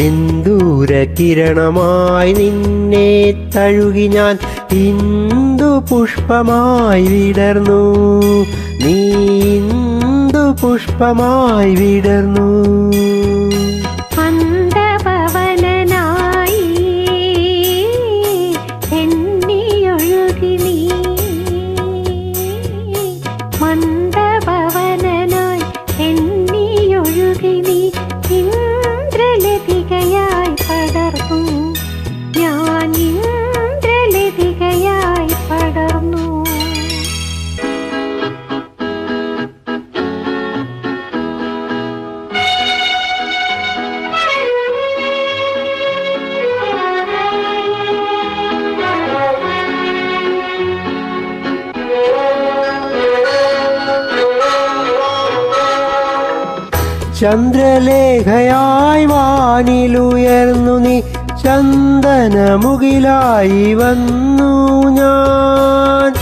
സിന്ദൂര കിരണമായി നിന്നെ തഴുകി ഞാൻ ഇന്ദു പുഷ്പമായി വിടർന്നു. നീ ഇന്ദു പുഷ്പമായി വിടർന്നു. ചന്ദ്രലേഖയായി വാനിലുയർന്നു നീ ചന്ദനമുകിലായി വന്നു ഞാൻ.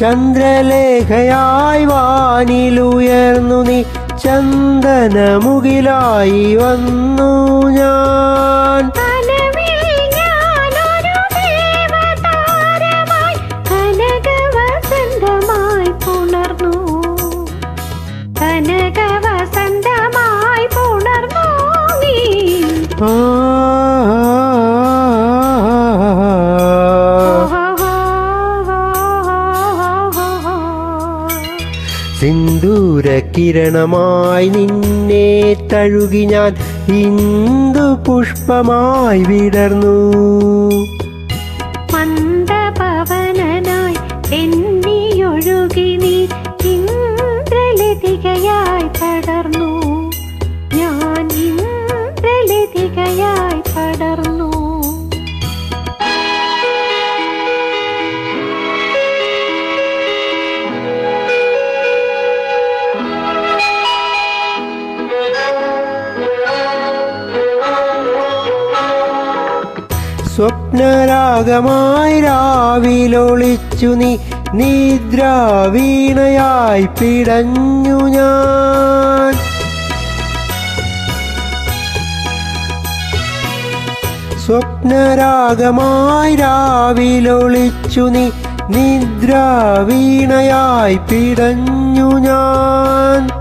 ചന്ദ്രലേഖയായി വാനിലുയർന്നു നീ ചന്ദനമുകിലായി വന്നു ഞാൻ. സിന്ദൂര കിരണമായി നിന്നെ തഴുകി ഞാൻ ഇന്ദു പുഷ്പമായി വിടർന്നു. മന്ദപവനനായി സ്വപ്നരാഗമായി രാവിലൊളിച്ചു നീ നിദ്രാവീണയായി പിടഞ്ഞു ഞാൻ. സ്വപ്നരാഗമായി രാവിലൊളിച്ചു നീ നിദ്രാവീണയായി പിടഞ്ഞു ഞാൻ.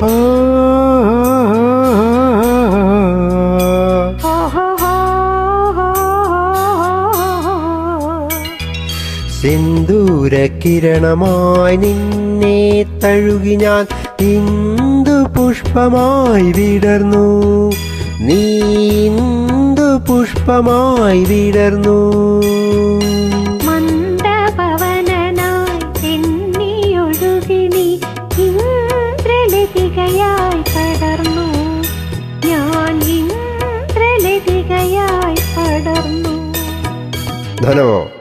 സിന്ദൂര കിരണമായി നിന്നെ തഴുകി ഞാൻ ഇന്ദു പുഷ്പമായി വിടർന്നു. നീ ഇന്ദു പുഷ്പമായി വിടർന്നു. धन्यवाद।